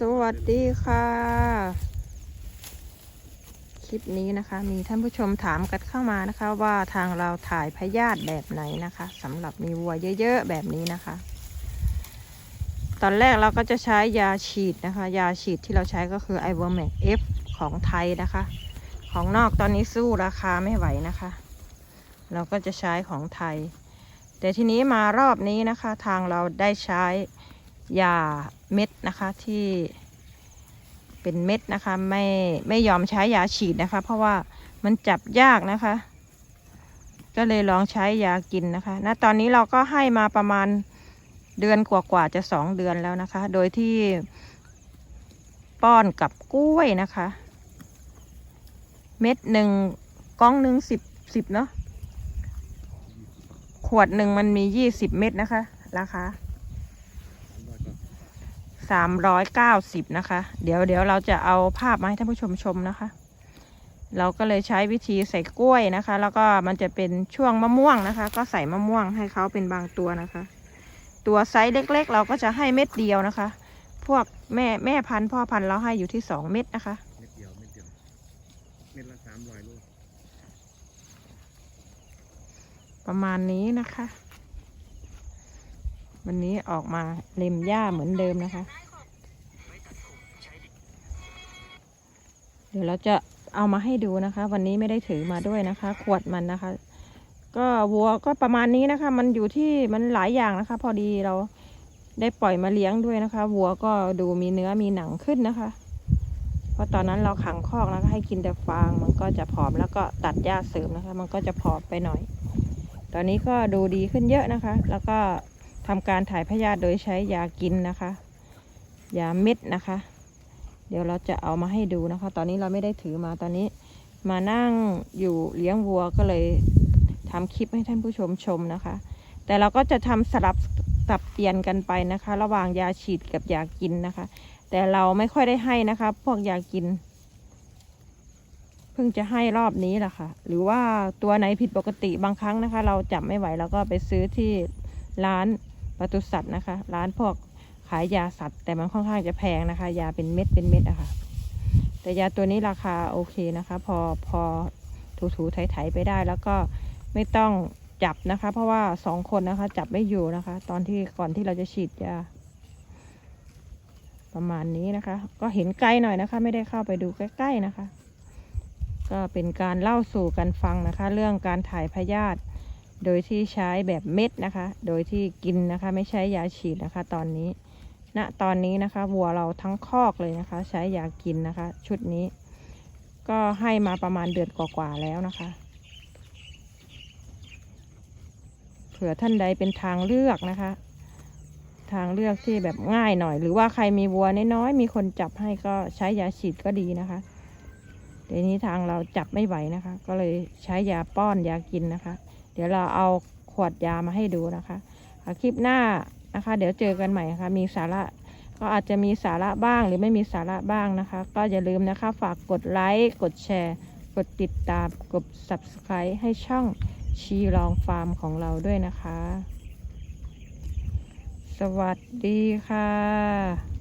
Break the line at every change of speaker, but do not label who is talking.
สวัสดีค่ะ คลิปนี้นะคะ มีท่านผู้ชมถามกันเข้ามานะคะ ว่าทางเราถ่ายพยาธิแบบไหนนะคะสำหรับมีวัวเยอะๆแบบนี้นะคะ ตอนแรกเราก็จะใช้ยาฉีดนะคะ ยาฉีดที่เราใช้ก็คือไอวอร์แมกเอฟของไทยนะคะ ของนอกตอนนี้สู้ราคาไม่ไหวนะคะ เราก็จะใช้ของไทย แต่ทีนี้มารอบนี้นะคะ ทางเราได้ใช้ยา เม็ดนะคะที่เป็นเม็ดนะคะไม่ไม่ยอมใช้ยาฉีดนะคะ เพราะว่ามันจับยากนะคะ ก็เลยลองใช้ยากินนะคะณตอนนี้เราก็ให้มาประมาณเดือนกว่าๆจะสองเดือนแล้วนะคะ โดยที่ป้อนกับกล้วยนะคะ เม็ดหนึ่งก้องหนึ่งสิบสิบเนาะขวดหนึ่งมันมียี่สิบเม็ดนะคะ ราคา สามร้อยเก้าสิบนะคะ เดี๋ยวเดี๋ยวเราจะเอาภาพมาให้ท่านผู้ชมชมนะคะ เราก็เลยใช้วิธีใส่กล้วยนะคะ แล้วก็มันจะเป็นช่วงมะม่วงนะคะ ก็ใส่มะม่วงให้เขาเป็นบางตัวนะคะ ตัวไซส์เล็ก ๆ เราก็จะให้เม็ดเดียวนะคะ พวกแม่แม่พันธุ์พ่อพันธุ์เราให้อยู่ที่สองเม็ดนะคะ
เม็ดเดียวเม็ดเดียวเม็ดละสามร้อยลูก
ประมาณนี้นะคะ วันนี้ออกมาเล็มหญ้าเหมือนเดิมนะคะ เดี๋ยวเราจะเอามาให้ดูนะคะ วันนี้ไม่ได้ถือมาด้วยนะคะ ขวดมันนะคะ ก็วัวก็ประมาณนี้นะคะ มันอยู่ที่มันหลายอย่างนะคะ พอดีเราได้ปล่อยมาเลี้ยงด้วยนะคะ วัวก็ดูมีเนื้อมีหนังขึ้นนะคะ เพราะตอนนั้นเราขังคอกแล้วก็ให้กินแต่ฟาง มันก็จะผอมแล้วก็ตัดหญ้าเสริมนะคะ มันก็จะผอมไปหน่อย ตอนนี้ก็ดูดีขึ้นเยอะนะคะ แล้วก็ ทำการถ่ายพยาธิโดยใช้ยากินนะคะ ยาเม็ดนะคะ เดี๋ยวเราจะเอามาให้ดูนะคะ ตอนนี้เราไม่ได้ถือมาตอนนี้ มานั่งอยู่เลี้ยงวัวก็เลยทำคลิปให้ท่านผู้ชมชมนะคะ แต่เราก็จะทำสลับสับเปลี่ยนกันไปนะคะ ระหว่างยาฉีดกับยากินนะคะ แต่เราไม่ค่อยได้ให้นะคะ พวกยากิน เพิ่งจะให้รอบนี้แหละค่ะ หรือว่าตัวไหนผิดปกติบางครั้งนะคะ เราจับไม่ไหวเราก็ไปซื้อที่ร้าน ปศุสัตว์นะคะ ร้านพวกขายยาสัตว์ แต่มันค่อนข้างจะแพงนะคะ ยาเป็นเม็ดเป็นเม็ดอะค่ะ แต่ยาตัวนี้ราคาโอเคนะคะ พอพอถูถูไถไถๆไปได้แล้วก็ไม่ต้องจับนะคะ เพราะว่าสองคนนะคะ จับไม่อยู่นะคะ ตอนที่ก่อนที่เราจะฉีดยา ประมาณนี้นะคะ ก็เห็นไกลหน่อยนะคะ ไม่ได้เข้าไปดูใกล้ ๆนะคะ ก็เป็นการเล่าสู่กันฟังนะคะ เรื่องการถ่ายพยาธิ โดยที่ใช้แบบเม็ดนะคะ โดยที่กินนะคะ ไม่ใช้ยาฉีดนะคะ ตอนนี้ณตอนนี้นะคะ วัวเราทั้งคอกเลยนะคะ ใช้ยากินนะคะ ชุดนี้ ก็ให้มาประมาณเดือนกว่าๆแล้วนะคะ เผื่อท่านใดเป็นทางเลือกนะคะ ทางเลือกที่แบบง่ายหน่อย หรือว่าใครมีวัวน้อยๆมีคนจับให้ก็ใช้ยาฉีดก็ดีนะคะเดี๋ยวนี้ทางเราจับไม่ไหวนะคะ ก็เลยใช้ยาป้อนยากินนะคะ เดี๋ยวเราเอาขวดยามาให้ดูนะคะคลิปหน้านะคะ เดี๋ยวเจอกันใหม่นะคะมีสาระก็อาจจะมีสาระบ้างหรือไม่มีสาระบ้างนะคะ ก็อย่าลืมนะคะ ฝากกดไลค์กดแชร์ กดติดตามกด subscribe ให้ช่องชีลองฟาร์มของเราด้วยนะคะ สวัสดีค่ะ